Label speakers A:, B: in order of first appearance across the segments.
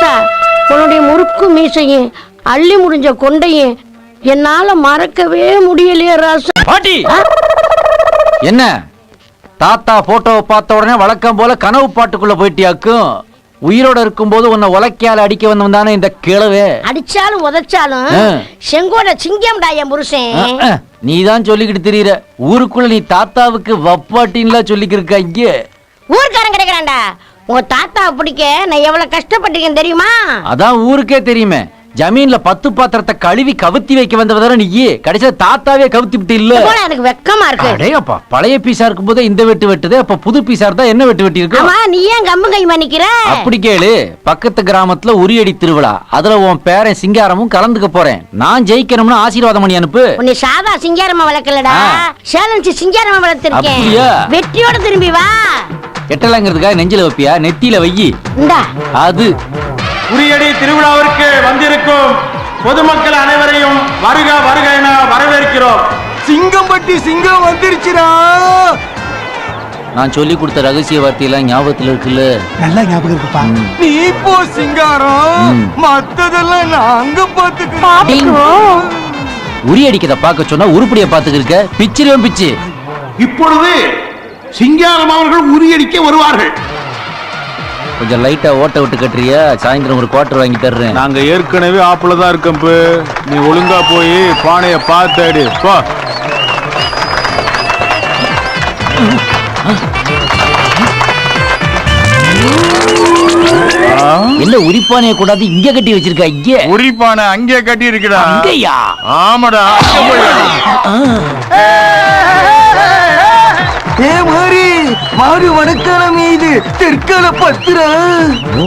A: ராசா உன்னுடைய முறுக்கு மீசையும் அள்ளி முடிஞ்ச கொண்டையும் என்னால மறக்கவே முடியலையே ராசா.
B: பாட்டி! என்ன? தாத்தா போட்டோவை பார்த்த உடனே வழக்கம் போல கனவு பாட்டுக்குள்ள போயிட்டியாக்கும் உயிரோட இருக்கும்போது உன்னை உலக்கையால அடிக்க வந்தவன் தானே இந்த கிழவே?
A: அடிச்சாலும் உதைச்சாலும். செங்கோட சிங்கம்டா என் புருஷன்.
B: நீ தான் சொல்லிக்கிட்டு தெரியற. ஊருக்குள்ள நீ தாத்தாவுக்கு வப்பாட்டின்லாம் சொல்லிக்கிருக்க இங்கே.
A: ஊர்க்காரன் கிடைக்கிறான்டா. உங்க தாத்தாவை பிடிக்க நான் எவ்வளவு கஷ்டப்பட்டிருக்கேன் தெரியுமா?
B: அதான் ஊருக்கே தெரியுமே. ஜமீன்ல பத்து பாத்திரத்தை கழுவி கவுத்தி வைக்க வந்தவ தானே நீ கடைசியா தாத்தாவே கவுத்தி விட்டு இல்ல
A: எனக்கு வெக்கமா இருக்கு.
B: அடேயப்பா பழைய பீஸா இருக்கும்போது இந்த வெட்டு வெட்டுது அப்ப புது பீஸா இருந்தா என்ன வெட்டு வெட்டி இருக்கு
A: ஆமா நீ ஏன் கம்மு கைமா நிக்கிற
B: அப்படி கேளு பக்கத்து கிராமத்துல உரியடி திருவிழா. அதுல உன் பேரன் சிங்காரமும் கலந்துக்க போறேன். நான் ஜெயிக்கணும்னு ஆசீர்வாதம் பண்ணி அனுப்பு.
A: உன்னை சாதா சிங்காரமா வளர்க்கலடா. சேலஞ்சு சிங்காரமா வளர்த்திருக்கேன்? வெற்றியோட திரும்பி வா.
B: எட்டலாங்கிறதுக்காக நெஞ்சில வைப்பியா? நெத்தியில வையி.
A: இந்தா.
B: அது.
C: உரியடி திருவிழாவிற்கு வந்திருக்கும் பொதுமக்கள் அனைவரையும் வருக வருக என வரவேற்கிறோம்.
D: சிங்கம்பட்டி சிங்கம் வந்துருச்சுடா.
B: நான் சொல்லி கொடுத்த ரகசிய வார்த்தையெல்லாம் ஞாபகத்துல இருக்குல்ல?
D: நல்லா ஞாபகம் இருக்குப்பா. நீ போ சிங்காரம். மத்ததெல்லாம் நாங்க பாத்துக்கிறோம்.
B: உரி அடிக்கத பார்க்க சொன்னா உருப்படிய பாத்துக்க இருக்க பிச்சிருவேன் பிச்சு.
C: இப்பொழுது சிங்காரம் அவர்கள் உரியடிக்க வருவார்கள்.
B: கொஞ்சம் லைட்டா ஓட்ட விட்டு கட்டுறியா? சாயந்தரம் ஒரு குவார்டர் வாங்கி தர்றேன்.
E: நாங்க ஏற்கனவே ஆப்புல தான் இருக்கோம். நீ ஒழுங்கா போய் பானைய பார்த்து அடி. போ.
B: என்ன உரிப்பானைய கூடாது இங்க கட்டி வச்சிருக்க? இங்க.
E: உரி பானை அங்கே கட்டி இருக்குடா.
B: அங்கயா?
E: ஆமாடா
D: மாறு வடக்காலம் இது தெற்கால பத்துரா.
B: ஓ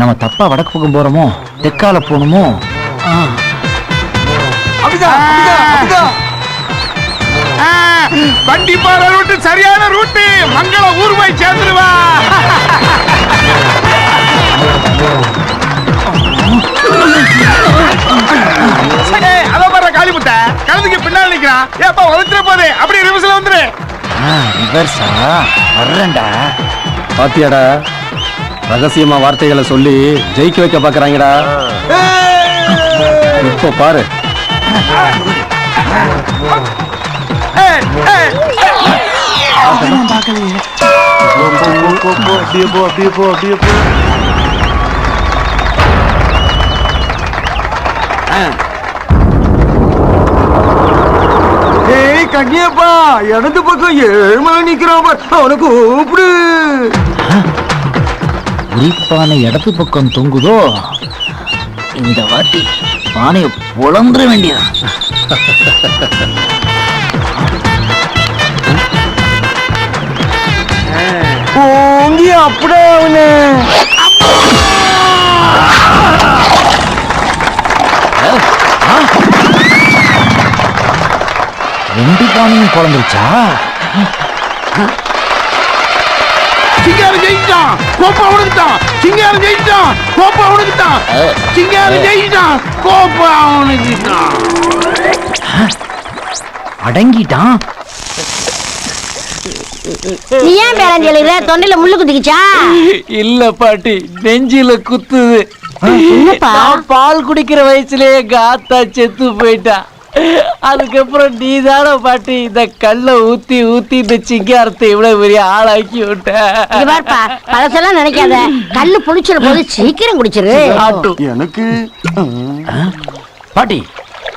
B: நம்ம தப்பா வடக்கு பக்கம் போறோமோ? தெற்கால போகணுமோ?
E: வண்டி போற ரூட்டு சரியான ரூட்டு. மங்கள ஊர் போய் சேர்ந்துருவா. ஏய், அதோ பாரு காளி முட்டை கழுதுக்கு பின்னாடி நிக்கிறான். ஏப்பா உதச்சிட போதே அப்படியே ரிவர்ஸ்ல வந்துரு.
B: ரிவர்ஸா வர்றேன்டா
F: பாத்தியாடா ரகசியமா வார்த்தைகளை சொல்லி ஜெயிக்க வைக்க பாக்குறாங்கடா இப்போ பாரு
E: அப்படியே போ அப்படியே போ அப்படியே போ
D: கண்ணியப்பா இடது பக்கம் ஏழ்மலை நிக்கிறான். அவனை கூப்பிடு.
B: உரிப்பானை இடது பக்கம் தொங்குதோ? இந்த வாட்டி பானையை புலந்துட வேண்டியதான்
D: ஓங்கி அப்படியே அவனு.
B: ரெண்டு பானையும் குழந்துருச்சா
E: சிங்காரம் ஜெயிச்சான் கோப்பா உனக்குட்டான் சிங்காரம் ஜெயிச்சான் கோப்பா உனக்குட்டான் சிங்காரம் ஜெயிச்சான் கோப்பா உனக்குட்டான்
B: அடங்கிட்டான்.
A: நீ ஏன் பேரஞ்சி எழுதுற தொண்டையில முள்ளு குத்திக்கிச்சா?
B: இல்ல பாட்டி நெஞ்சில குத்துது. பால் குடிக்கிற வயசுலயே காத்தா செத்து போயிட்டா. அதுக்கப்புறம் நீ தானே பாட்டி இந்த கல்ல ஊத்தி ஊத்தி இந்த சிங்காரத்தை இவ்வளவு பெரிய ஆளாக்கி விட்ட.
A: பழசெல்லாம் நினைக்காத. கல்லு புளிச்சிட போது சீக்கிரம் குடிச்சிரு.
D: எனக்கு
B: பாட்டி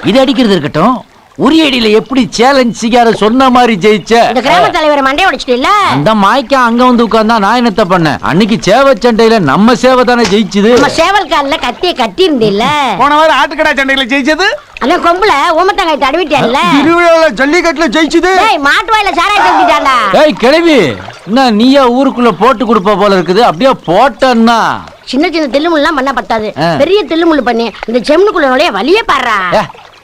B: இது அடிக்கிறது இருக்கட்டும். உரியடியில எப்படி சேலஞ்ச் சிங்காரம் சொன்ன மாதிரி ஜெயிச்ச?
A: இந்த கிராம தலைவரை மண்டைய உடைச்சிட்டு
B: அந்த மாய்க்கா அங்க வந்து உட்கார்ந்தா நான் என்னத்த பண்ணேன்? அன்னைக்கு சேவை சண்டையில நம்ம சேவை தானே ஜெயிச்சுது?
A: நம்ம சேவல் கால்ல கத்திய கட்டி இருந்தில்ல
E: போன வாரம் ஆட்டுக்கடா சண்டையில ஜெயிச்சது?
A: அதான் கொம்புல ஊமத்தங்காய் தடவிட்டியல்ல
D: திருவிழால ஜல்லிக்கட்டுல ஜெயிச்சுது?
A: டேய் மாட்டு வாயில சாராய தூக்கிட்டான்டா
B: ஏய் கிழவி என்ன நீயா ஊருக்குள்ள போட்டு கொடுப்ப போல இருக்குது? அப்படியே போட்டன்னா.
A: சின்ன சின்ன தில்லுமுல்லாம் பண்ண பத்தாது. பெரிய தில்லுமுள்ளு பண்ணி இந்த செம்னுக்குள்ள நுழைய வழியே பாடுறா.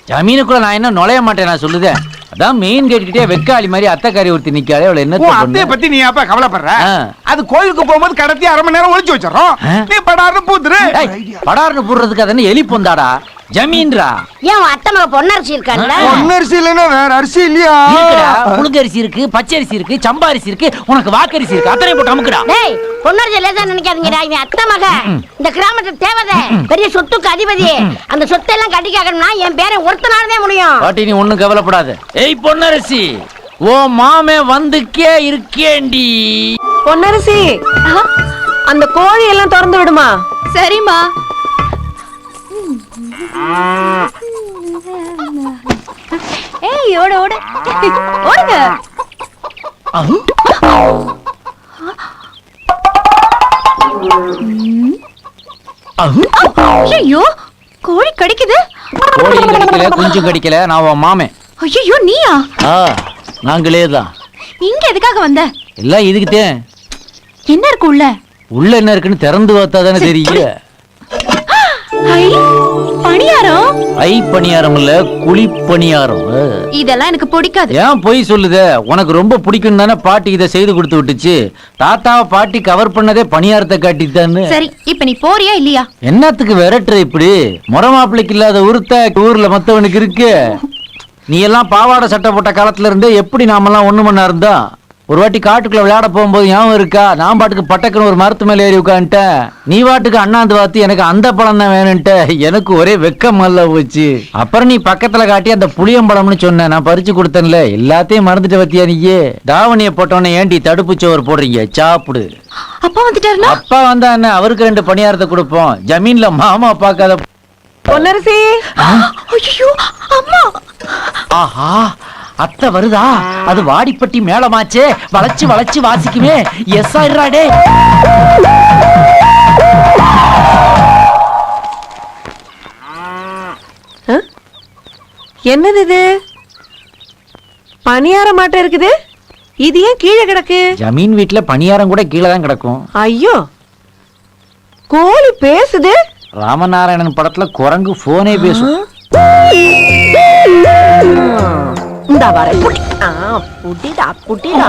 B: ஜமீனுக்குள்ள நான் என்ன நுழைய மாட்டேன் நான் சொல்லுதேன் அதான் மெயின் கேட்டுக்கிட்டே வெக்காளி மாதிரி அத்தைக்காரி ஒருத்தி நிக்காளே அவளை என்ன
E: அத்தைய பத்தி நீ அப்ப கவலைப்படுற. அது கோயிலுக்கு போகும்போது கடத்தி அரை மணி நேரம் ஒளிச்சு வச்சிடறோம். நீ படாருன்னு பூத்துரு
B: படார்னு போடுறதுக்கு அது என்ன எலி பொந்தாடா? ஜமீன்ரா.
A: ஏன் உன் அத்தை மக பொன்னரசி இருக்கான்ல?
D: பொன்னரிசி இல்லைன்னா வேற அரிசி இல்லையா?
B: இருக்குடா. புழுங்கரிசி இருக்கு பச்சரிசி இருக்கு சம்பா அரிசி இருக்கு உனக்கு வாக்கரிசி இருக்கு. அத்தனை போட்டு அமுக்குடா.
A: டேய் பொன்னரசி லேசா நினைக்காதீங்கடா. இவன் அத்தை மக இந்த கிராமத்து தேவதை. பெரிய சொத்துக்கு அதிபதி. அந்த சொத்தை எல்லாம் கட்டி கேட்கணும்னா என் பேரை ஒருத்தனாலதே முடியும்.
B: பாட்டி நீ ஒண்ணும் கவலைப்படாத. ஏய் பொன்னரசி ஓ மாமே வந்துக்கே இருக்கேண்டி
G: பொன்னரசி அந்த கோழி எல்லாம் திறந்து விடுமா?
H: சரிம்மா. ஏய் ஓட ஓட. ஓடுங்க. ஐயோ கோழி கடிக்குது.
B: கோழியும் கடிக்கல குஞ்சும் கடிக்கல. நான் உன் மாமே.
H: ஐயோ நீயா?
B: ஆ நாங்களே தான்.
H: இங்க எதுக்காக வந்த?
B: எல்லாம் இதுக்குத்தேன்
H: என்ன இருக்கு உள்ள?
B: உள்ள என்ன இருக்குன்னு திறந்து பார்த்தா தானே தெரியும்
H: பணியாரம்?
B: ஐ பணியாரம் இல்ல குழி பணியாரம்.
H: இதெல்லாம் எனக்கு பிடிக்காது.
B: ஏன் பொய் சொல்லுதே? உனக்கு ரொம்ப பிடிக்கும் தானே பாட்டி இதை செய்து கொடுத்து விட்டுச்சு. தாத்தாவை பாட்டி கவர் பண்ணதே பணியாரத்தை காட்டித்தான்னு
H: சரி இப்ப நீ போறியா இல்லையா?
B: என்னத்துக்கு விரட்டுற இப்படி? முறை மாப்பிளைக்கு இல்லாத உருத்த ஊர்ல மத்தவனுக்கு இருக்கு. நீ எல்லாம் பாவாடை சட்டை போட்ட காலத்துல இருந்தே எப்படி நாமெல்லாம் ஒண்ணு மண்ணா இருந்தோம்? ஒரு வாட்டி காட்டுக்குள்ள விளையாட போகும்போது ஞாபகம் இருக்கா? நான் பாட்டுக்கு பட்டக்குன்னு ஒரு மரத்து மேல ஏறி உட்காந்துட்டேன் நீ பாட்டுக்கு அண்ணாந்து பார்த்து எனக்கு அந்த பழம் தான் வேணும்ட்ட எனக்கு ஒரே வெக்கம் அல்ல போச்சு. அப்புறம் நீ பக்கத்துல காட்டி அந்த புளியம்பழம்னு சொன்ன. நான் பறிச்சு கொடுத்தேன்ல. எல்லாத்தையும் மறந்துட்டு பத்தியா நீயே? தாவணியை போட்டோன்னே ஏண்டி தடுப்பு சோறு போடுறீங்க? சாப்பிடு.
H: அப்பா வந்துட்டாருனா
B: அப்பா வந்தா என்ன? அவருக்கு ரெண்டு பணியாரத்தை கொடுப்போம். ஜமீன்ல மாமா பார்க்காத
G: பொன்னரசி!
H: ஐயோ அம்மா!
B: ஆஹா! அத்தை வருதா? அது வாடிப்பட்டி மேளமாச்சே. வளைச்சு வளைச்சு வாசிக்குமே. எஸ் ஆயிடுறாடே
G: என்னது இது? பணியார மாட்டம் இருக்குது? இது ஏன் கீழே கிடக்கு?
B: ஜமீன் வீட்ல பணியாரம் கூட கீழே தான் கிடக்கும்.
G: ஐயோ! கோழி பேசுது?
B: ராமநாராயணன் படத்துல குரங்கு போனே பேசும்.
G: இந்த வர புடி. ஆ புடிடா புடிடா.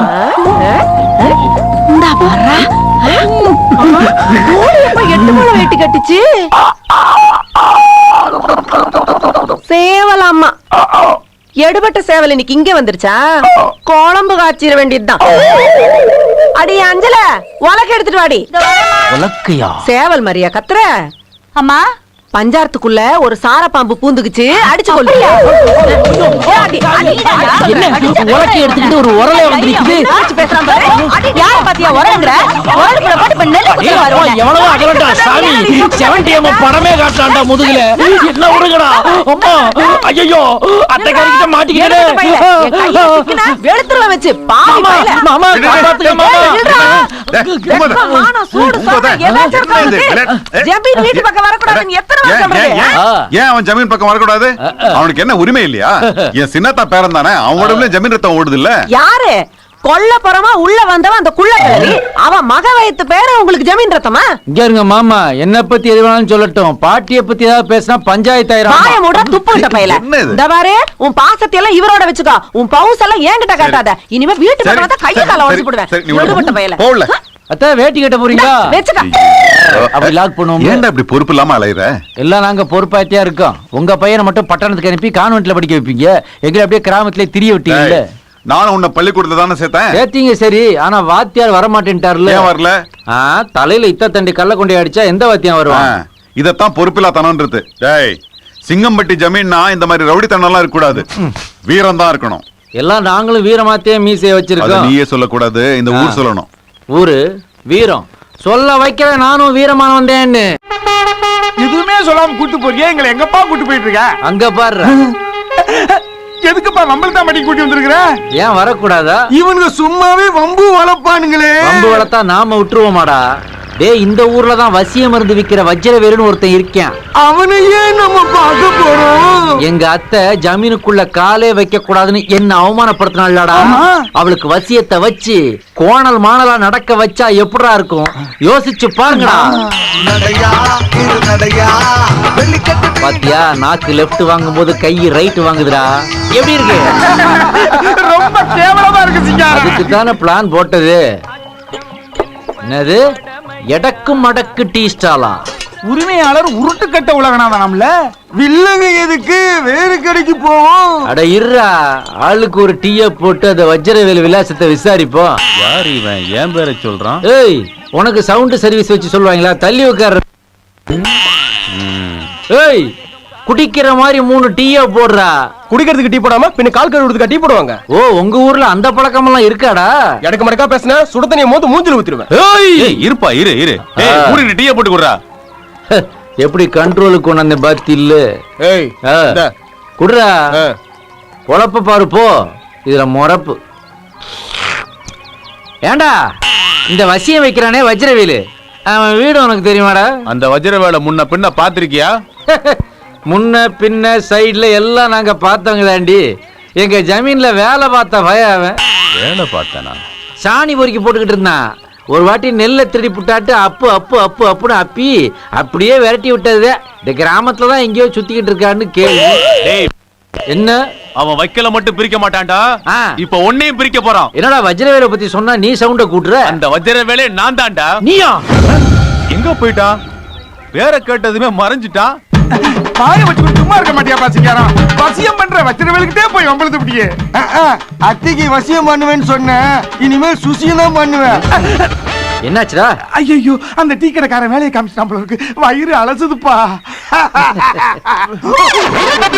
H: இந்தா பாரு.
G: கோழி எப்ப எட்டு முளை வெட்டி கட்டுச்சு. சேவலாமா எடுபட்ட சேவல் இன்னைக்கு இங்க வந்துருச்சா? குழம்பு காய்ச்சிட வேண்டியதுதான். அடி அஞ்சல உலக எடுத்துட்டு வாடி. சேவல் மரியா கத்துற?
H: அம்மா
G: பஞ்சாரத்துக்குள்ள ஒரு சார பாம்பு பூந்துக்குச்சு அடிச்சு கொள்ளு
B: என்ன உலக்கை எடுத்துக்கிட்டு ஒரு உரலை வந்திருக்குது
G: யார பாத்தியா போட்டு குத்துற பாரு உன்னை.
B: எவ்வளவு அகலண்டா சாமி செவன்டி எம் படமே காட்டாண்டா முதுகுல என்ன விடுங்கடா அம்மா ஐயோ அத்தை கறிக்கிட்ட மாட்டிக்கிட்டே
G: வெளுத்துருவ வச்சு பாவி.
B: மாமா காப்பாத்துங்க மாமா
E: ஏன், அவன் ஜமீன் பக்கம் வரக்கூடாது? அவனுக்கு என்ன உரிமை இல்லையா? என் சின்னத்தா பேரன் தானே. அவன் உடம்புல ஜமீன் ரத்தம் ஓடுது இல்ல
G: யாரு? கொல்லப்புறமா உள்ள வந்தவன் அந்த குள்ள கிழவி அவன் மக வயத்து பேர உங்களுக்கு ஜமீன் ரத்தமா?
B: இங்க இருங்க மாமா என்ன பத்தி எது வேணாலும் சொல்லட்டும். பாட்டிய பத்தி ஏதாவது பேசினா பஞ்சாயத்து
G: வாய
B: ஆயிரம்
G: மூட துப்பு விட்ட பையல? இந்த பாரு உன் பாசத்தை எல்லாம் இவரோட வச்சுக்கோ. உன் பவுஸ் எல்லாம் என்கிட்ட காட்டாத. இனிமே வீட்டு பக்கம் வந்தா கைய கால உடச்சு போடுவேன். பையல.
B: அத்தை வேட்டி கட்ட போறீங்களா?
G: வச்சுக்க.
B: அப்படி லாக் பண்ணுவோம்
E: ஏன்டா இப்படி பொறுப்பு இல்லாம அலையுற?
B: எல்லாம் நாங்க பொறுப்பாத்தியா இருக்கோம். உங்க பையனை மட்டும் பட்டணத்துக்கு அனுப்பி கான்வென்ட்ல படிக்க வைப்பீங்க. எங்களை அப்படியே கிராமத்துல திரிய விட்டீங்கல்ல.
E: ஏய், நானும் உன்னை பள்ளிக்கூடத்துல தானே சேர்த்தேன்.
B: சேர்த்தீங்க சரி ஆனா வாத்தியார் வர மாட்டேன்ட்டார்ல
E: ஏன் வரல?
B: தலையில இத்த தண்டி கல்ல கொண்டு அடிச்சா எந்த வாத்தியம் வருவான்
E: இதத்தான் பொறுப்பில்லாதனம்ன்றது டேய் சிங்கம்பட்டி ஜமீன்னா இந்த மாதிரி ரவுடித்தனம் எல்லாம் இருக்க கூடாது வீரம் தான் இருக்கணும்.
B: எல்லாம் நாங்களும் வீரமாத்தே மீசைய வச்சிருக்கோம்.
E: நீயே சொல்லக்கூடாது. இந்த ஊர் சொல்லணும்.
B: ஊரு? வீரம். சொல்ல வைக்கிற நானும் வீரமான வந்தேன்னு.
C: எதுவுமே சொல்லாம கூட்டு போறியே? எங்களை எங்கப்பா கூட்டு போயிட்டு இருக்க?
B: அங்க பாரு.
C: எதுக்குப்பா நம்மள தான் மடி கூட்டி வந்திருக்கிற?
B: ஏன் வரக்கூடாதா?
D: இவனுங்க சும்மாவே வம்பு வளர்ப்பானுங்களே
B: பம்பு வளர்த்தா நாம விட்டுருவோமாடா. டேய் இந்த ஊர்ல தான் வசிய மருந்து விக்கிற வஜ்ர வேலுன்னு ஒருத்தன் இருக்கேன்.
D: அவனையே நம்ம பார்க்க போறோம்?
B: எங்க அத்தை ஜமீனுக்குள்ள காலே வைக்க கூடாதுன்னு என்ன அவமானப்படுத்தினாள்டா அவளுக்கு வசியத்தை வச்சு கோணல் மாணலா நடக்க வச்சா எப்படிடா இருக்கும்? யோசிச்சு பாருங்கடா. பாத்தியா? நாக்கு லெஃப்ட் வாங்கும்போது கை ரைட் வாங்குதுடா. எப்படி இருக்கு?
C: ரொம்ப கேவலமா இருக்கு சிங்காரம்.
B: அதுக்கு தானே பிளான் போட்டது. என்னது? எடக்கு மடக்கு டீ ஸ்டாலா
D: உரிமையாளர் உருட்டு கட்ட உலகனாதானாம்ல?
I: வில்லங்க எதுக்கு? வேறு கடைக்கு போவோம்.
B: அட இருடா. ஆளுக்கு ஒரு டீய போட்டு அந்த வஜ்ரவேல் விலாசத்தை விசாரிப்போம்.
F: யார் இவன்? ஏன் பேரை சொல்றான்?
B: ஏய் உனக்கு சவுண்ட் சர்வீஸ் வச்சு சொல்லுவாங்களா? தள்ளி உட்கார ஏய் குடிக்கிற மாதிரி மூணு டீயா போடுறா.
F: குடிக்கிறதுக்கு டீ போடாம பின்ன கால் கழுவுறதுக்கு டீ போடுவாங்க?
B: ஓ உங்க ஊர்ல அந்த பழக்கமெல்லாம் இருக்காடா?
F: எனக்கு மடக்கா பேசினா சுட தண்ணியை மோந்து மூஞ்சில ஊத்திடுவேன்.
B: ஏய்!
C: இருப்பா இரு இரு. ஏய். மூடிட்டு டீயை போட்டு குடுறா.
B: எப்படி கண்ட்ரோலுக்கு கொண்டு அந்த பாத்தி இல்ல?
F: ஏய்.
B: குடுறா. பொழப்ப பாரு போ. இதுல முறப்பு. ஏண்டா? இந்த வசியம் வைக்கிறானே வஜ்ரவேலு. அவன் வீடு உனக்கு தெரியுமாடா?
C: அந்த வஜ்ர வேலை முன்ன பின்ன பாத்திருக்கியா
B: முன்ன பின்ன சைடுல எல்லாம் நாங்க பார்த்தவங்க தாண்டி. எங்க ஜமீன்ல வேலை பார்த்த பய அவன்.
C: வேலை பார்த்தானா?
B: சாணி பொறுக்கி போட்டுக்கிட்டு இருந்தான். ஒரு வாட்டி நெல்லை திருடி புட்டாட்டு அப்பு அப்பு அப்பு அப்புன்னு அப்பி அப்படியே விரட்டி விட்டது. இந்த கிராமத்துல தான் எங்கேயோ சுத்திக்கிட்டு இருக்கான்னு கேள்வி. என்ன?
C: அவன் வைக்கல மட்டும் பிரிக்க மாட்டான்டா. இப்ப ஒன்னையும் பிரிக்க போறான்.
B: என்னடா வஜ்ரவேலை பத்தி சொன்னா நீ சவுண்ட கூட்டுற?
C: அந்த வஜ்ர வேலையை நான் தான்டா
B: நீயா?
C: எங்க போயிட்டான்? பேரை கேட்டதுமே மறைஞ்சிட்டான்.
D: பாய வச்சுக்கிட்டு சும்மா இருக்க மாட்டியா பாசிக்காரன்? வசியம் பண்ற வச்சிருவேலுக்கிட்டே போய் வம்பளத்து
I: அஹ், அத்தைக்கு வசியம் பண்ணுவேன்னு சொன்னேன். இனிமேல் சுசியம் தான் பண்ணுவேன்.
B: என்னாச்சுடா?
D: ஐயோ அந்த டீ கடைக்காரன் வேலையை காமிச்சிட்டான் இருக்கு. வயிறு அலசுதுப்பா.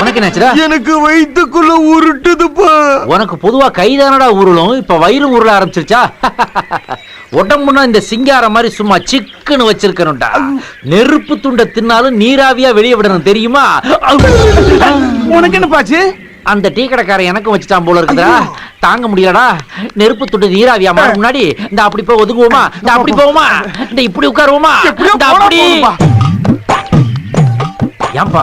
B: உனக்கு என்னாச்சுடா?
I: எனக்கு வயித்துக்குள்ள உருட்டுதுப்பா.
B: உனக்கு பொதுவா கைதானடா உருளும் இப்ப வயிறு உருள ஆரம்பிச்சிருச்சா? உடம்புனா இந்த சிங்காரம் மாதிரி சும்மா சிக்குன்னு வச்சிருக்கணும்டா. நெருப்பு துண்டை தின்னாலும் நீராவியா வெளியே விடணும் தெரியுமா?
D: உனக்கு என்ன பாச்சு
B: அந்த டீ கடைக்காரன் எனக்கும் வச்சுட்டான் போல இருக்குதா தாங்க முடியலடா. நெருப்பு துண்டு நீராவியா முன்னாடி. இந்த அப்படி போய் ஒதுங்குவோமா? இந்த அப்படி போவோமா? இந்த இப்படி உட்காருவோமா? இந்த அப்படி. ஏன்பா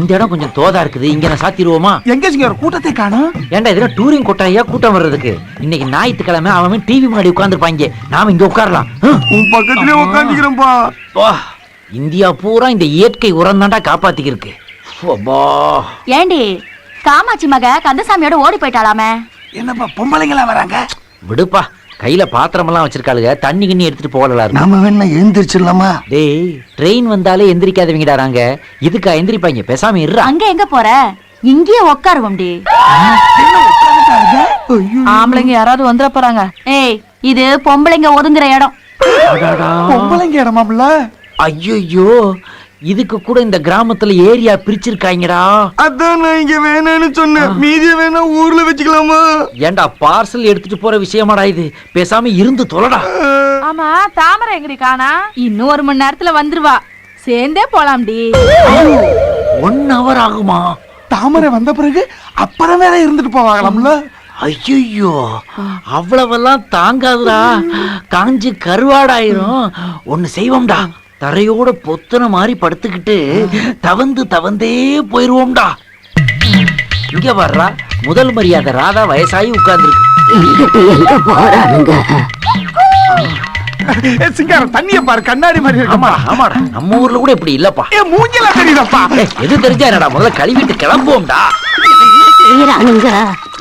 B: இந்த இடம் கொஞ்சம் தோதா இருக்குது. இங்க நான் சாத்திடுவோமா?
D: எங்க ஒரு கூட்டத்தை காணும்.
B: ஏன்டா இதெல்லாம் டூரிங் கொட்டாயா கூட்டம் வர்றதுக்கு. இன்னைக்கு ஞாயிற்றுக்கிழமை அவன் டிவி முன்னாடி உட்கார்ந்துருப்பாங்க நாம இங்க உட்காரலாம்.
I: உன் பக்கத்துலயே உட்காந்துக்கிறேன்பா
B: வா. இந்தியா பூரா இந்த இயற்கை உரம் தான்டா காப்பாத்திக்கிருக்கு. அப்பா.
J: ஏண்டி காமாட்சி மக கந்தசாமியோட ஓடி போயிட்டாளாமே.
D: என்னப்பா பொம்பளைங்களா வராங்க?
B: விடுப்பா. கையில பாத்திரம் எல்லாம் வச்சிருக்காளுங்க தண்ணி கிண்ணி எடுத்துட்டு போகலாம்
I: நாம வேணா எழுந்திரிச்சிடலாமா
B: டேய் ட்ரெயின் வந்தாலே எந்திரிக்காதவங்கடா நாங்க. இதுக்கா எந்திரிப்பாங்க? பேசாம இருறா
J: அங்க எங்க போற? இங்கேயே உட்காருவோம்டி ஆம்பளைங்க யாராவது வந்துட போறாங்க. ஏய் இது பொம்பளைங்க ஒதுங்குற இடம்.
D: பொம்பளைங்க இடமாம்ல
B: ஐயோ இதுக்கு கூட இந்த கிராமத்துல ஏரியா பிரிச்சிருக்காங்கடா
I: அதான் நான் இங்க வேணாம்னு சொன்னேன். மீதியை வேணா ஊர்ல வச்சுக்கலாமா?
B: ஏன்டா பார்சல் எடுத்துட்டு போற விஷயமாடா இது. பேசாம இருந்து தொலைடா.
J: ஆமா தாமரை எங்கடி காணா? இன்னும் ஒரு மணி நேரத்துல வந்துருவா. சேர்ந்தே போலாம்டி.
B: ஒன் ஹவர் ஆகுமா?
D: தாமரை வந்த பிறகு அப்புறம் வேற இருந்துட்டு போவாங்களாம்ல?
B: ஐயோ அவ்வளவெல்லாம் தாங்காதுடா. காஞ்சு கருவாடாயிரும். ஒன்னு செய்வோம்டா. தரையோட பொத்துன மாதிரி படுத்துக்கிட்டு தவந்து தவந்தே போயிருவோம்டா. இங்க வர்றா முதல் மரியாதை ராதா வயசாகி உட்கார்ந்துருக்கு.
D: சிங்காரம் தண்ணிய பாரு கண்ணாடி மாதிரி
B: ஆமாடா நம்ம ஊர்ல கூட இப்படி இல்லப்பா.
D: ஏ மூஞ்சில தெரியுதப்பா?
B: எது தெரிஞ்சா என்னடா முதல்ல கழுவிட்டு கிளம்புவோம்டா.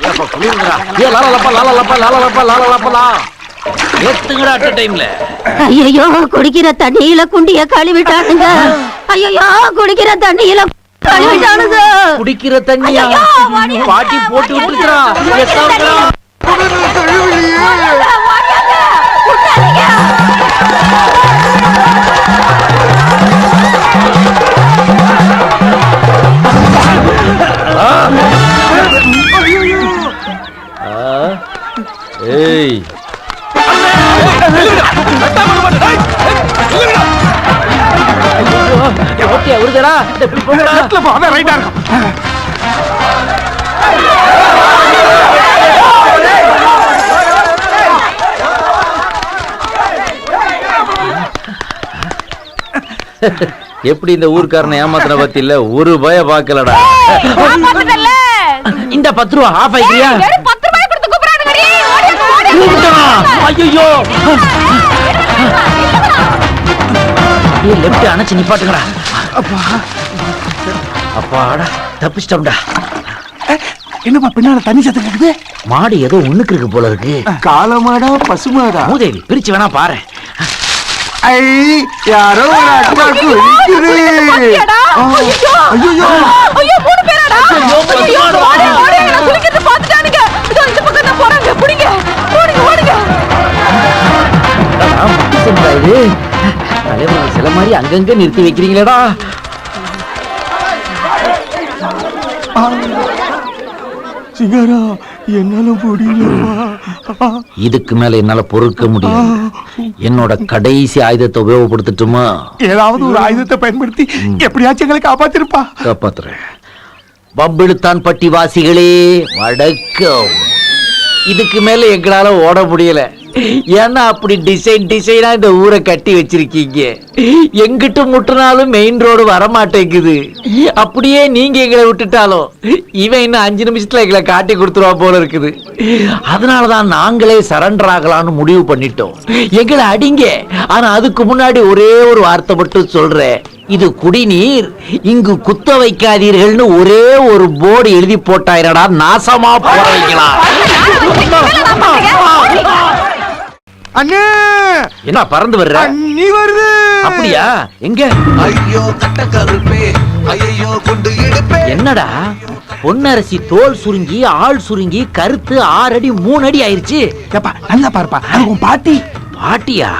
B: ஏப்பா, குளிருதுடா. ஏ, லாலலப்பா, லாலலப்பா, லாலலப்பா, லாலலப்பலா. ஏத்துங்கடா.
K: ஐயோ குடிக்கிற தண்ணியில குண்டிய கழுவிட்டானுங்க ஐயோ குடிக்கிற தண்ணியில கழுவிட்டானுங்க
B: குடிக்கிற தண்ணியா. பாட்டி போட்டு. ஆ, ஏய் ஓகே வருதடா இந்த இப்படி போங்கடா.
D: லெஃப்ட்ல போ அதான் ரைட்டா இருக்கும்.
B: எப்படி இந்த ஊர்க்காரனை ஏமாத்தின பத்தி இல்ல ஒரு பய பாக்கலடா இந்த பத்து ரூபா ஆஃப் ஆயிக்கிறியா ஐயோ லெஃப்ட் அணைச்சு நிப்பாட்டுங்கடா அப்பாடா தப்பிச்சிட்டோம்டா
D: என்னப்பா பின்னால தண்ணி சத்தம் கேக்குது
B: மாடு ஏதோ ஒண்ணுக்கு இருக்கு போல இருக்கு
I: காலமாடா பசுமாடா
B: மூதேவி பிரிச்சு வேணா பாரு
D: ஐ யாரோ ஒரு அக்கா குளிக்குது
G: பாத்தியாடா? ஐயோ!
D: ஐயோ
G: ஐயோ, மூணு பேராடா? ஐயோ, ஓடு, ஓடு, என்னை குளிக்கிறது பார்த்துட்டானுங்க. இதோ இந்த பக்கம் தான் போறாங்க. பிடிங்க.
B: இது தலைவர் சில மாதிரி அங்கங்க நிறுத்தி வைக்கிறீங்களேடா.
D: சிகாரா என்னால முடியலப்பா.
B: இதுக்கு மேல என்னால பொறுக்க முடியும் என்னோட கடைசி ஆயுதத்தை உபயோகப்படுத்தட்டுமா?
C: ஏதாவது ஒரு ஆயுதத்தை பயன்படுத்தி எப்படியாச்சும் எங்களை காப்பாத்திருப்பா.
B: காப்பாத்துறேன். பம்பிழுத்தான் பட்டி வாசிகளே வணக்கம். இதுக்கு மேல எங்களால ஓட முடியல. ஏன்னா அப்படி டிசைன் டிசைனா இந்த ஊரை கட்டி வச்சிருக்கீங்க. எங்கிட்டு முட்டினாலும் மெயின் ரோடு வரமாட்டேங்குது. அப்படியே நீங்க எங்களை விட்டுட்டாலும் இவன் இன்னும் அஞ்சு நிமிஷத்துல எங்களை காட்டி கொடுத்துருவா போல இருக்குது. அதனாலதான் நாங்களே சரண்டர் ஆகலாம்னு முடிவு பண்ணிட்டோம். எங்களை அடிங்க. ஆனா அதுக்கு முன்னாடி ஒரே ஒரு வார்த்தை மட்டும் சொல்றேன். இது குடிநீர். இங்கு குத்த வைக்காதீர்கள்னு ஒரே ஒரு போர்டு எழுதி போட்டாயிரடா நாசமா போறீங்களா?
C: அண்ணே!
B: என்ன பறந்து வர்ற?
C: அண்ணி வருது!
B: அப்படியா? எங்க?
L: ஐயோ கட்ட கருப்பே. ஐயோ குண்டு இடுப்பே.
B: என்னடா? பொன்னரசி தோல் சுருங்கி ஆள் சுருங்கி கருத்து ஆறு அடி மூணு அடி ஆயிருச்சு.
C: நல்லா பாருப்பா. உன் பாட்டி.
B: பாட்டியா?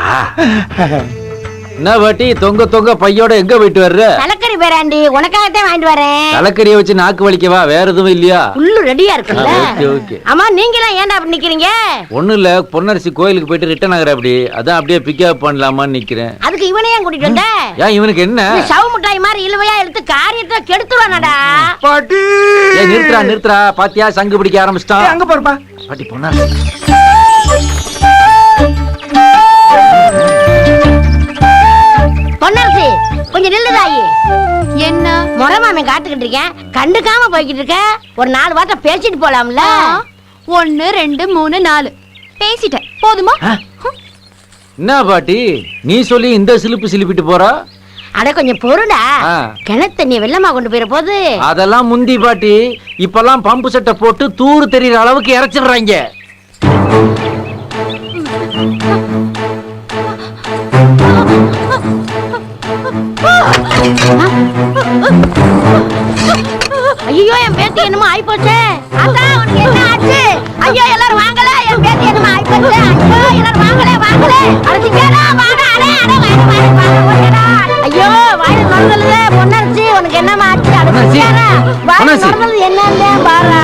B: என்ன பாட்டி தொங்க தொங்க பையோட எங்க போயிட்டு வர்ற?
A: தலைக்கறி பேராண்டி உனக்காகத்தான் வாங்கிட்டு வரேன்.
B: தலைக்கறியை வச்சு நாக்கு வலிக்கவா வேற எதுவும் இல்லையா?
A: புல்லு ரெடியா இருக்குல்ல?
B: Okay, okay.
A: ஆமா நீங்க எல்லாம் ஏன்டா அப்படி நிக்கிறீங்க?
B: ஒண்ணும் இல்ல பொன்னரசி கோயிலுக்கு போயிட்டு ரிட்டர்ன் ஆகுற அப்படி. அதான் அப்படியே பிக்கப் பண்ணலாமான்னு நிக்கிறேன்.
A: அதுக்கு இவனையும் ஏன் கூட்டிட்டு வந்த?
B: ஏன் இவனுக்கு என்ன?
A: சவு மிட்டாய் மாதிரி இழுவையா எடுத்து காரியத்தை கெடுத்துருவானடா.
C: பாட்டி!
B: ஏய் நிறுத்துறா நிறுத்துறா பாத்தியா சங்கு பிடிக்க ஆரம்பிச்சிட்டான்.
C: அங்க பாருப்பா.
B: பாட்டி பொன்னரசி.
A: பொன்னரசி கொஞ்சம் நில்லுதாயி என்ன முறமாமன் காத்துக்கிட்டு இருக்கேன். கண்டுக்காம போய்கிட்டு இருக்க. ஒரு நாலு வார்த்தை பேசிட்டு போலாம்ல?
H: ஒன்னு ரெண்டு மூணு நாலு. பேசிட்டேன். போதுமா?
B: என்ன பாட்டி? நீ சொல்லி இந்த சிலிப்பு சிலிப்பிட்டு போறா?
A: அட கொஞ்சம் பொருடா. கிணத்து தண்ணி வெள்ளமா கொண்டு போயிட போது
B: அதெல்லாம் முந்தி பாட்டி. இப்பெல்லாம் பம்பு செட்டை போட்டு தூரு தெரியுற அளவுக்கு இறைச்சிடுறாங்க.
A: ஐயோ என் பேத்தி என்னமோ ஆயிப்போச்சே. அக்கா உனக்கு என்ன ஆச்சு? ஐயோ எல்லாரும் வாங்கல. என் பேத்தி என்னமோ ஆயிப்போச்சே. ஐயோ எல்லாரும் வாங்கல வாங்கல. அடிச்சுக்கடா வாடா அடே அடே வாடா வாடா ஓடடா ஐயோ வாயில நொறுங்கலுது பொன்னரசி உனக்கு என்னமா ஆச்சு. அடிச்சுக்கடா வாயில. நொறுங்கலுது என்னன்னு பாரா.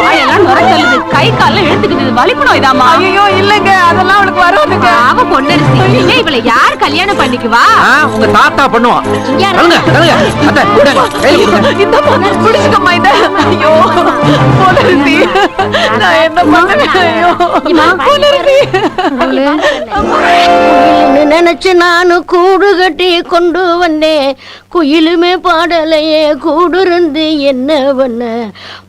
H: வாயெல்லாம் கை கால இழுத்துக்கிட்டு வலிப்பு நோய்தாமா
G: ஐயையோ, இல்லைங்க, அதெல்லாம் அவளுக்கு வராதுங்க.
H: அவ பொண்ணரிசி இல்ல இவளை யார் கல்யாணம் பண்ணிக்குவா?
B: உங்க தாத்தா பண்ணுவான். தள்ளுங்க தள்ளுங்க அத்தை, இந்தாங்க, கையில கொடுங்க.
G: இந்த பொண்ணு பிடிச்சுக்கம்மா இத. ஐயோ, பொன்னரசி, நான் என்ன பண்ணுவேன்? ஐயோ, பொன்னரசி.
A: குயிலுன்னு நினைச்சு நானு கூடு கட்டி கொண்டு வந்தேன். குயிலுமே பாடலையே கூடு இருந்து என்ன பண்ண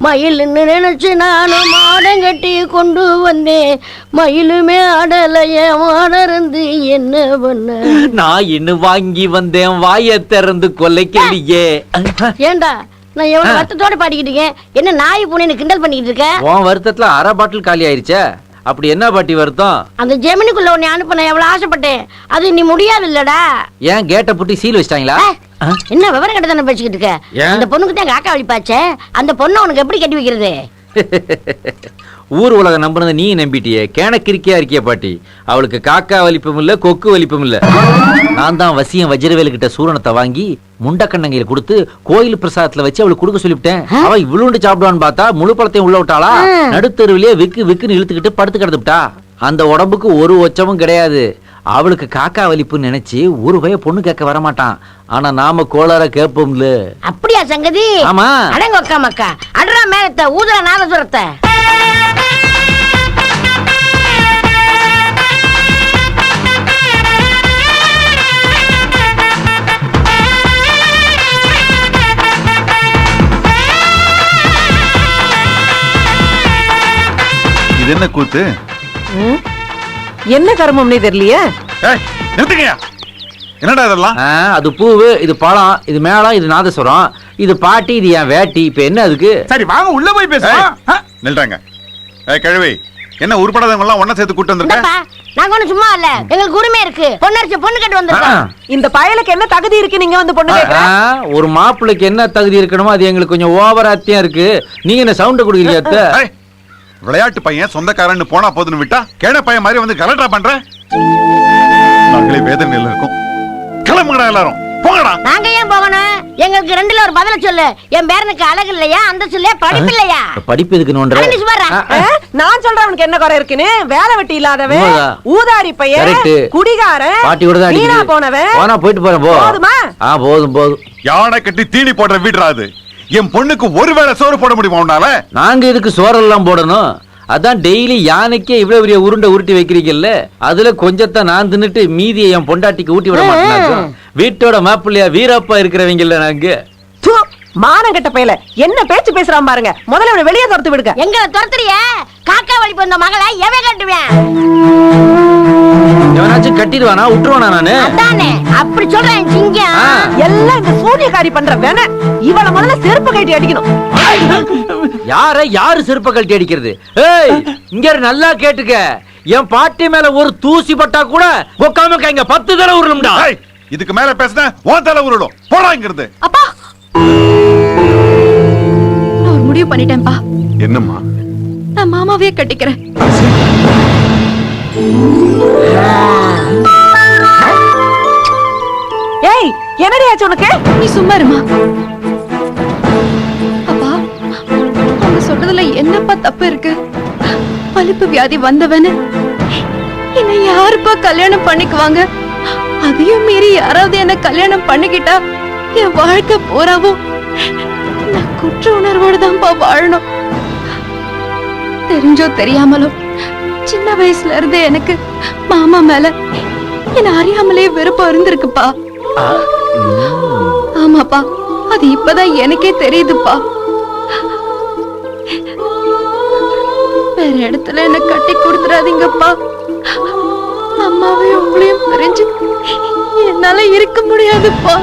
A: மயிலுன்னு நினைச்சு நானு மாடம் கட்டி கொண்டு வந்தேன். மயிலுமே ஆடலையே மாடம் இருந்து என்ன பண்ண
B: நான் இன்னும் வாங்கி வந்தேன் வாயை திறந்து கொல்லைக்கலையே
A: ஏண்டா நான் எவ்வளவு வருத்தத்தோட பாடிக்கிட்டு இருக்கேன்? என்ன நாய் பூனை கிண்டல் பண்ணிக்கிட்டு இருக்க?
B: உன் வருத்தத்துல அரை பாட்டில் காலி ஆயிருச்சே. அப்படி என்ன பாட்டி வருத்தம்?
A: அந்த ஜெமினிக்குள்ள உன்னை அனுப்ப எவ்வளவு ஆசைப்பட்டேன். அது நீ முடியாது இல்லடா
B: ஏன் கேட்ட புட்டி சீல் வச்சிட்டாங்களா?
A: என்ன விவரம் கட்ட தானே பேசிக்கிட்டு இருக்க? அந்த பொண்ணுக்கு தான் காக்கா வலிப்பாச்சே அந்த பொண்ணை உனக்கு எப்படி கட்டி வைக்கிறது?
B: ஊர் உலகம் நம்புனதை நீ நம்பிட்டியே. கேணக்கிரிக்கையா இருக்கிய பாட்டி. அவளுக்கு காக்கா வலிப்பும் இல்ல கொக்கு வலிப்பும் இல்ல. நான் தான் வசியம் வஜ்ரவேலு கிட்ட சூரணத்தை வாங்கி முண்டக்கண்ணங்கையில கொடுத்து கோயில் பிரசாதத்துல வச்சு அவளுக்கு கொடுக்க சொல்லிவிட்டேன். அவ இவ்வளோண்டு சாப்பிடுவான்னு பார்த்தா முழு பழத்தையும் உள்ள விட்டாளா? நடுத்தருவிலேயே விக்கு விக்குன்னு இழுத்துக்கிட்டு படுத்து கிடந்துட்டா அந்த உடம்புக்கு ஒரு ஒச்சமும் கிடையாது. அவளுக்கு காக்கா வலிப்புன்னு நினைச்சு ஒரு பய பொண்ணு கேட்க வரமாட்டான். ஆனா நாம கோளார கேட்போம்ல.
A: அப்படியா சங்கதி
B: ஆமா.
A: அடங்க அக்கா மக்கா அடரா மேலத்தை ஊதுற நாதசுரத்தை
E: இது என்ன கூத்து?
G: என்ன கர்மம்னே தெரியலையே?
E: ஏய் நிறுத்துங்கயா என்னடா இதெல்லாம்?
B: அது பூவு இது பழம் இது மேளம் இது நாதஸ்வரம் இது பாட்டி இது என் வேட்டி இப்ப என்ன அதுக்கு?
C: சரி வாங்க உள்ள போய் ஆ,
E: நில்றாங்க. ஏய் கிழவி என்ன உருப்படாதவங்க எல்லாம் ஒண்ணா சேர்த்து கூட்டு வந்திருக்க?
A: நாங்க ஒண்ணும் சும்மா இல்ல. எங்களுக்கு உரிமை இருக்கு. பொண்ணரிச்சு பொண்ணு கட்டு வந்திருக்கோம்.
G: இந்த பயலுக்கு என்ன தகுதி இருக்கு நீங்க வந்து பொண்ணு
B: ஒரு மாப்பிள்ளைக்கு என்ன தகுதி இருக்கணுமோ அது எங்களுக்கு கொஞ்சம் ஓவராத்தியம் இருக்கு. நீங்க என்ன சவுண்ட் கொடுக்குறீங்க
E: விளையாட்டு பையன் சொந்தக்காரன்னு போனா போதுன்னு விட்டா கேட பையன் மாதிரி வந்து கலட்டா பண்ற? நாங்களே வேதனையில இருக்கோம். கிளம்புங்கடா எல்லாரும். போங்கடா.
A: நாங்க ஏன் போகணும்? எங்களுக்கு ரெண்டுல ஒரு பதில சொல்லு. என் பேரனுக்கு அழகு இல்லையா? அந்த சொல்ல படிப்பு இல்லையா?
B: படிப்பு. ஆ,
G: நான் சொல்றேன் அவனுக்கு என்ன குறை இருக்குன்னு. வேலை வெட்டி இல்லாதவன். ஊதாரி பையன். குடிகாரன்
B: பாட்டி கூட தான்.
G: போனவன்.
B: போனா போயிட்டு போறேன் போ.
G: போதுமா?
B: ஆ போதும் போதும்.
E: யானை கட்டி தீனி போடுற வீடுறா அது. என் பொண்ணுக்கு ஒருவேளை சோறு போட முடியுமா உன்னால?
B: நாங்க இதுக்கு சோறெல்லாம் போடணும்? அதான் டெய்லி யானைக்கே இவ்வளவு பெரிய உருண்டை உருட்டி வைக்கிறீங்கல்ல அதுல கொஞ்சத்தை நான் தின்னுட்டு மீதியை என் பொண்டாட்டிக்கு ஊட்டி விட மாட்டேன். வீட்டோட மாப்பிள்ளையா வீரப்பா இருக்கிறவங்கல்ல நாங்க.
G: தூ, மானங்கெட்ட பயல. என்ன பேச்சு பேசுறான் பாருங்க. முதல்ல இவனை வெளியே துரத்து விடுங்க.
A: எங்களை துரத்துறிய? காக்கா வலிப்பு வந்த மகளை எவன் கட்டுவேன்?
B: எவனாச்சும் கட்டிடுவானா? விட்டுருவானா நானு?
A: அதானே. அப்படி சொல்றேன் சிங்கம்.
G: எல்லாம் இந்த சூனியக்காரி பண்ற வேண இவள முதல்ல செருப்பு கட்டி அடிக்கணும்.
B: யார யாரு செருப்ப கழட்டி அடிக்கிறது? ஏய் இங்க இரு, நல்லா கேட்டுக்க. என் பாட்டி மேல ஒரு தூசி பட்டா கூட உக்காம இங்க பத்து தடவை உருளும்டா.
E: ஏய், இதுக்கு மேல பேசின உன் தலை உருடும் போடா இங்கிருந்து.
H: அப்பா முடிவு பண்ணிட்டேன்ப்பா
E: என்னம்மா?
H: நான் மாமாவே கட்டிக்கிறேன்.
G: ஏய் என்னடி ஆச்சு உனக்கு?
H: நீ சும்மா இருமா. அப்பா அவங்க சொல்றதுல என்னப்பா தப்பு இருக்கு? பலிப்பு வியாதி வந்தவனு. என்னை யாருப்பா கல்யாணம் பண்ணிக்குவாங்க? அதையும் மீறி யாராவது என்ன கல்யாணம் பண்ணிக்கிட்டா என் வாழ்க்கை பூராவும் நான் குற்ற உணர்வோடு தான்ப்பா வாழணும். தெரிஞ்சோ தெரியாமலோ சின்ன வயசுல இருந்தே எனக்கு மாமா மேல என்ன அறியாமலே விருப்பம் இருந்திருக்குப்பா. ஆமாப்பா அது இப்பதான் எனக்கே தெரியுதுப்பா. வேற இடத்துல என்ன கட்டி கொடுத்துறாதீங்கப்பா அம்மாவையும் உங்களையும் பிரிஞ்சு என்னால இருக்க முடியாதுப்பா.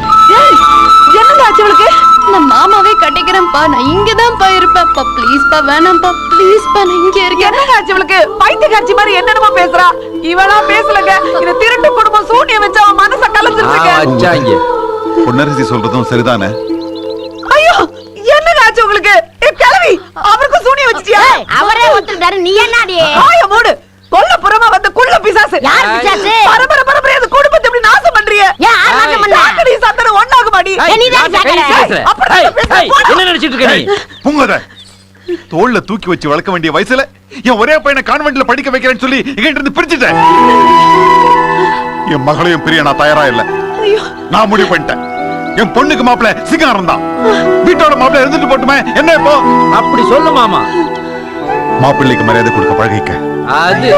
G: என்னங்க ஆச்சு உனக்கு
H: நான் மாமாவே கட்டிக்கிறேன்ப்பா நான் இங்கதான்ப்பா இருப்பேன்ப்பா. ப்ளீஸ்ப்பா வேணாம்ப்பா. ப்ளீஸ்ப்பா நான் இங்க இருக்கேன்.
G: என்னங்க ஆச்சு இவளுக்கு பைத்தியக்காரச்சி மாதிரி என்னென்னமோ பேசுறா. இவளா பேசலங்க. இந்த திருட்டு குடும்பம் சூனியம் வச்சு அவன் மனச
B: வச்சாங்க
E: பொன்னரசி சொல்றதும் சரிதானே?
G: ஐயோ என்னங்க ஆச்சு உங்களுக்கு ஏ, கிழவி அவருக்கு சூனியம் வச்சிட்டியா?
A: அவரே ஒத்துக்கிட்டாரு. நீ என்னடி?
G: ஆய மூடு. கொல்ல புறமா வந்த குள்ள பிசாசு.
A: யார் பிசாசு?
G: பரபர பரபர இந்த குடும்பத்தை இப்படி நாசம் பண்றிய
A: ஏன் ஆள் நாசம் பண்ண?
G: சாக்கடை சந்தன ஒண்ணாக மாடி
B: ஏய்,
A: நீ தான்
B: யார்கிட்ட கை
A: சாக்கடை.
B: பேசுற?
G: அப்புறம்
B: ஏய்,
G: பேசுற,
B: ஏய்,
G: போடா.
B: என்ன நினைச்சிட்டு இருக்க நீ.
E: புங்கத? தோல்ல தூக்கி வச்சு வளர்க்க வேண்டிய வயசுல என் ஒரே பையனை கான்வென்ட்ல படிக்க வைக்கிறேன்னு சொல்லி எங்கிட்ட இருந்து பிரிச்சுட்டேன் என் மகளையும் பிரிய நான் தயாரா இல்ல. நான் முடிவு பண்ணிட்டேன். என் பொண்ணுக்கு மாப்பிள்ள சிங்காரம் தான். வீட்டோட மாப்பிள்ள இருந்துட்டு போட்டுமே என்ன இப்போ?
B: அப்படி சொல்லு மாமா.
E: மாப்பிள்ளைக்கு மரியாதை கொடுக்க பழகிக்க.
B: அது.